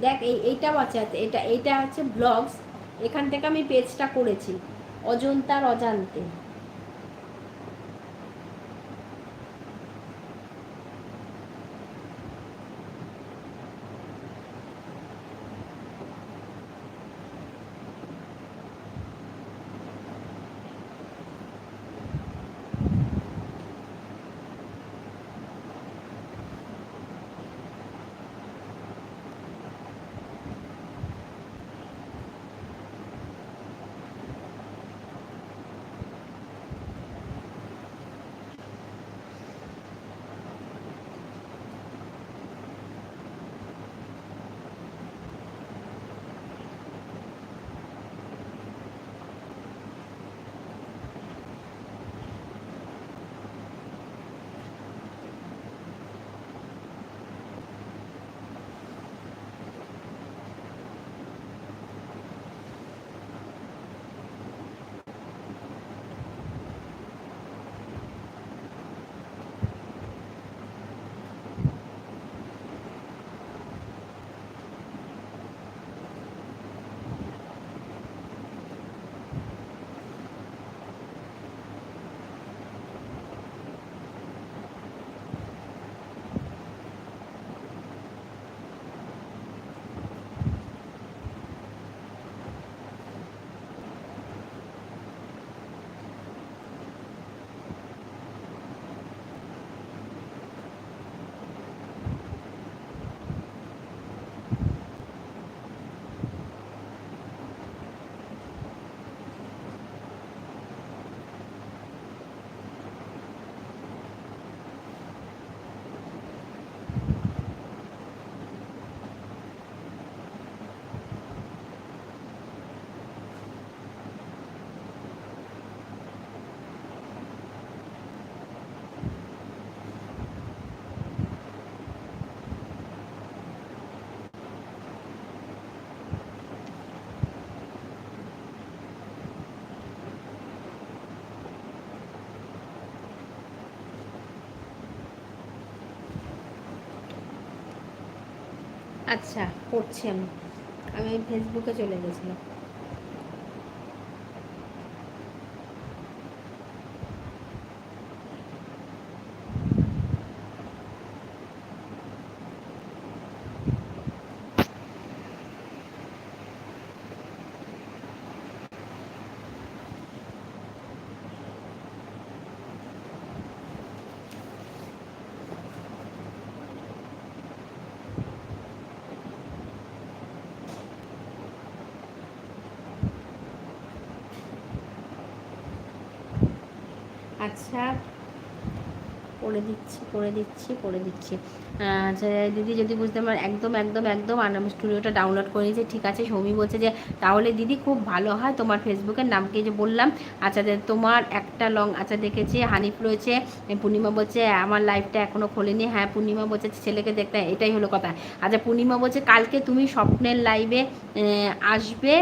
দেখ, এই, এইটাও আছে আছে এটা, এইটা হচ্ছে ব্লগস এখান থেকে আমি পেজটা করেছি, অজন্তার অজান্তে। আচ্ছা করছি আমি। আমি ফেসবুকে চলে গেছিলাম। আচ্ছা। করে দিচ্ছি করে দিচ্ছি করে দিচ্ছি। আচ্ছা দিদি যদি বুঝতে পার, একদম একদম একদম আর আমি স্টুডিওটা ডাউনলোড করে নিয়েছি ঠিক আছে, সৌমি বলছে যে, তাহলে দিদি খুব ভালো হয় তোমার ফেসবুকের নামকে যে বললাম। আচ্ছা তোমার একটা লং আচ্ছা দেখেছি হানিফ রয়েছে। পূর্ণিমা বলছে, আমার লাইফটা এখনও খোলেনি। হ্যাঁ পূর্ণিমা বলছে, ছেলেকে দেখতে, এটাই হলো কথা। আচ্ছা পূর্ণিমা বলছে, কালকে তুমি স্বপ্নের লাইভে আসবে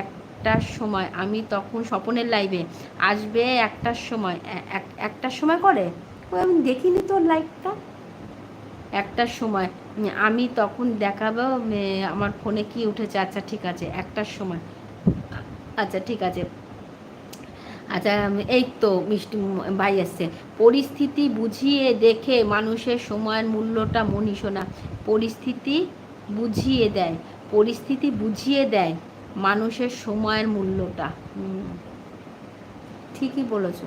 এক একটার সময়, আমি তখন স্বপনের লাইভে আসবে একটার সময় একটার সময় করে? আমি দেখিনি তোর লাইভটা একটার সময় আমি তখন দেখাবো আমার ফোনে কি উঠেছে আচ্ছা ঠিক আছে, একটার সময়। আচ্ছা ঠিক আছে। আচ্ছা এই তো মিষ্টি ভাই আসছে। পরিস্থিতি বুঝিয়ে দেখে মানুষের সময়ের মূল্যটা মনীষণা। পরিস্থিতি বুঝিয়ে দেয়, পরিস্থিতি বুঝিয়ে দেয়। মানুষের সময়ের মূল্যটা। ঠিকই বলেছ।